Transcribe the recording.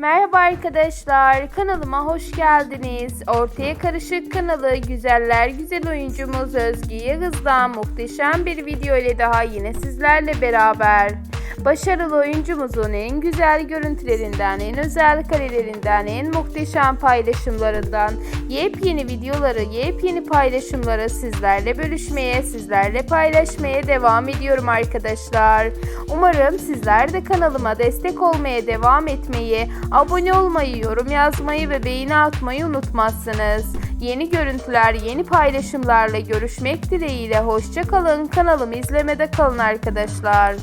Merhaba arkadaşlar, kanalıma hoş geldiniz. Ortaya Karışık kanalı güzeller güzel oyuncumuz Özgü Yağız'dan muhteşem bir video ile daha yine sizlerle beraber. Başarılı oyuncumuzun en güzel görüntülerinden, en özel karelerinden, en muhteşem paylaşımlarından, yepyeni videoları, yepyeni paylaşımları sizlerle bölüşmeye, sizlerle paylaşmaya devam ediyorum arkadaşlar. Umarım sizler de kanalıma destek olmaya devam etmeyi, abone olmayı, yorum yazmayı ve beğeni atmayı unutmazsınız. Yeni görüntüler, yeni paylaşımlarla görüşmek dileğiyle hoşça kalın. Kanalımı izlemede kalın arkadaşlar.